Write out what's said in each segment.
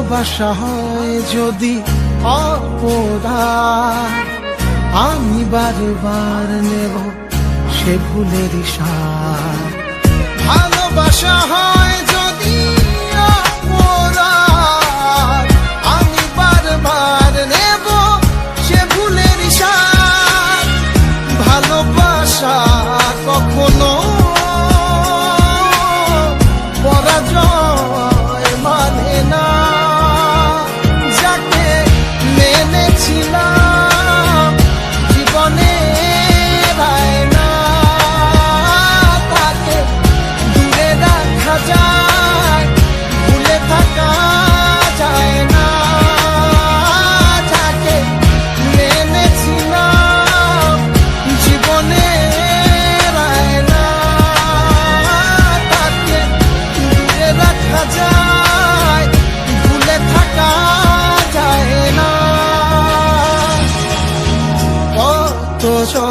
ভালোবাসা হয় যদি অপরাধ আমি বারবার নেব সে ভুলের সার ভালোবাসা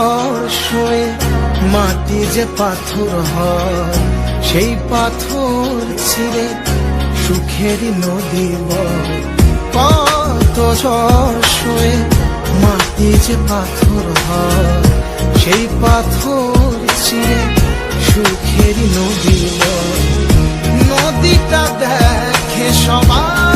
ঝড় শুয়ে মাটি যে পাথর হয়, সেই পাথর ছিঁড়ে সুখের নদী কত ঝড় মাটি যে পাথর হয়, সেই পাথর ছিঁড়ে সুখের নদী নদীটা দেখে সবাই